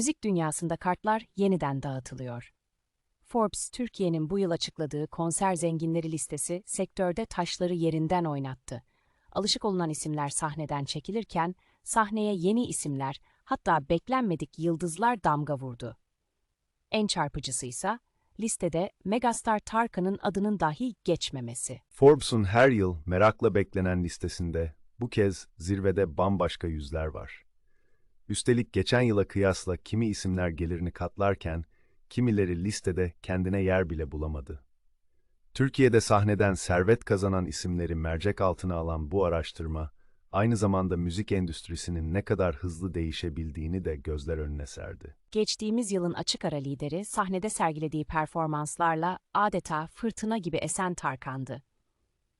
müzik dünyasında kartlar yeniden dağıtılıyor. Forbes, Türkiye'nin bu yıl açıkladığı konser zenginleri listesi sektörde taşları yerinden oynattı. Alışık olunan isimler sahneden çekilirken, sahneye yeni isimler, hatta beklenmedik yıldızlar damga vurdu. En çarpıcısı ise listede megastar Tarkan'ın adının dahi geçmemesi. Forbes'un her yıl merakla beklenen listesinde bu kez zirvede bambaşka yüzler var. Üstelik geçen yıla kıyasla kimi isimler gelirini katlarken, kimileri listede kendine yer bile bulamadı. Türkiye'de sahneden servet kazanan isimleri mercek altına alan bu araştırma, aynı zamanda müzik endüstrisinin ne kadar hızlı değişebildiğini de gözler önüne serdi. Geçtiğimiz yılın açık ara lideri sahnede sergilediği performanslarla adeta fırtına gibi esen Tarkan'dı.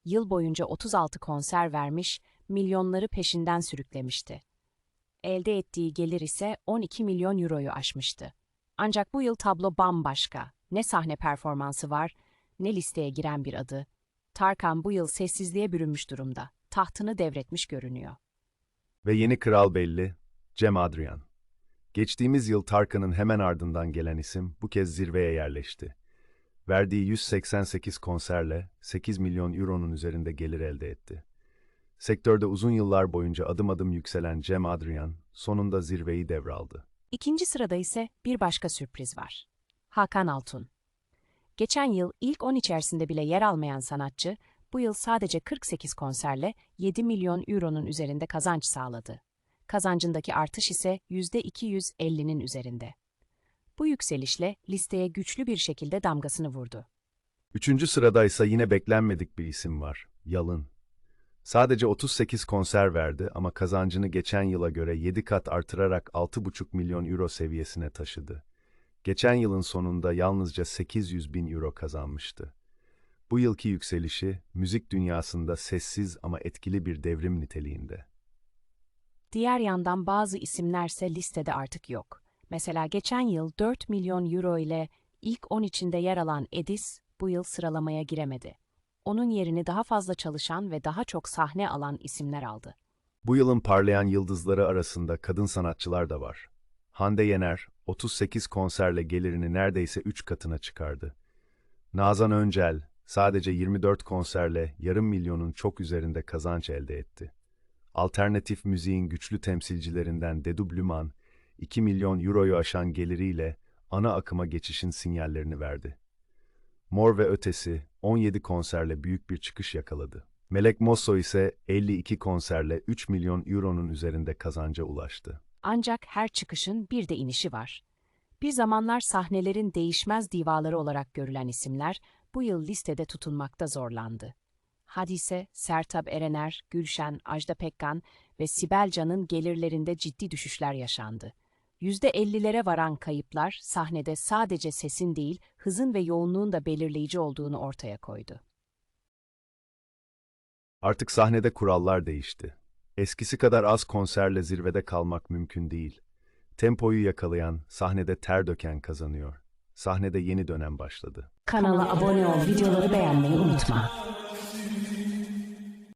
Yıl boyunca 36 konser vermiş, milyonları peşinden sürüklemişti. Elde ettiği gelir ise 12 milyon euroyu aşmıştı. Ancak bu yıl tablo bambaşka. Ne sahne performansı var, ne listeye giren bir adı. Tarkan bu yıl sessizliğe bürünmüş durumda. Tahtını devretmiş görünüyor. Ve yeni kral belli, Cem Adrian. Geçtiğimiz yıl Tarkan'ın hemen ardından gelen isim bu kez zirveye yerleşti. Verdiği 188 konserle 8 milyon euronun üzerinde gelir elde etti. Sektörde uzun yıllar boyunca adım adım yükselen Cem Adrian sonunda zirveyi devraldı. İkinci sırada ise bir başka sürpriz var. Hakan Altun. Geçen yıl ilk 10 içerisinde bile yer almayan sanatçı, bu yıl sadece 48 konserle 7 milyon euronun üzerinde kazanç sağladı. Kazancındaki artış ise %250'nin üzerinde. Bu yükselişle listeye güçlü bir şekilde damgasını vurdu. Üçüncü sırada ise yine beklenmedik bir isim var, Yalın. Sadece 38 konser verdi ama kazancını geçen yıla göre 7 kat artırarak 6,5 milyon euro seviyesine taşıdı. Geçen yılın sonunda yalnızca 800 bin euro kazanmıştı. Bu yılki yükselişi, müzik dünyasında sessiz ama etkili bir devrim niteliğinde. Diğer yandan bazı isimlerse listede artık yok. Mesela geçen yıl 4 milyon euro ile ilk 10 içinde yer alan Edis bu yıl sıralamaya giremedi. Onun yerini daha fazla çalışan ve daha çok sahne alan isimler aldı. Bu yılın parlayan yıldızları arasında kadın sanatçılar da var. Hande Yener, 38 konserle gelirini neredeyse 3 katına çıkardı. Nazan Öncel, sadece 24 konserle yarım milyonun çok üzerinde kazanç elde etti. Alternatif müziğin güçlü temsilcilerinden Dedu Blüman, 2 milyon euroyu aşan geliriyle ana akıma geçişin sinyallerini verdi. Mor ve Ötesi 17 konserle büyük bir çıkış yakaladı. Melek Mosso ise 52 konserle 3 milyon euronun üzerinde kazanca ulaştı. Ancak her çıkışın bir de inişi var. Bir zamanlar sahnelerin değişmez divaları olarak görülen isimler bu yıl listede tutunmakta zorlandı. Hadise, Sertab Erener, Gülşen, Ajda Pekkan ve Sibel Can'ın gelirlerinde ciddi düşüşler yaşandı. %50'lere varan kayıplar sahnede sadece sesin değil, hızın ve yoğunluğun da belirleyici olduğunu ortaya koydu. Artık sahnede kurallar değişti. Eskisi kadar az konserle zirvede kalmak mümkün değil. Tempoyu yakalayan, sahnede ter döken kazanıyor. Sahnede yeni dönem başladı. Kanala abone ol, videoları beğenmeyi unutma.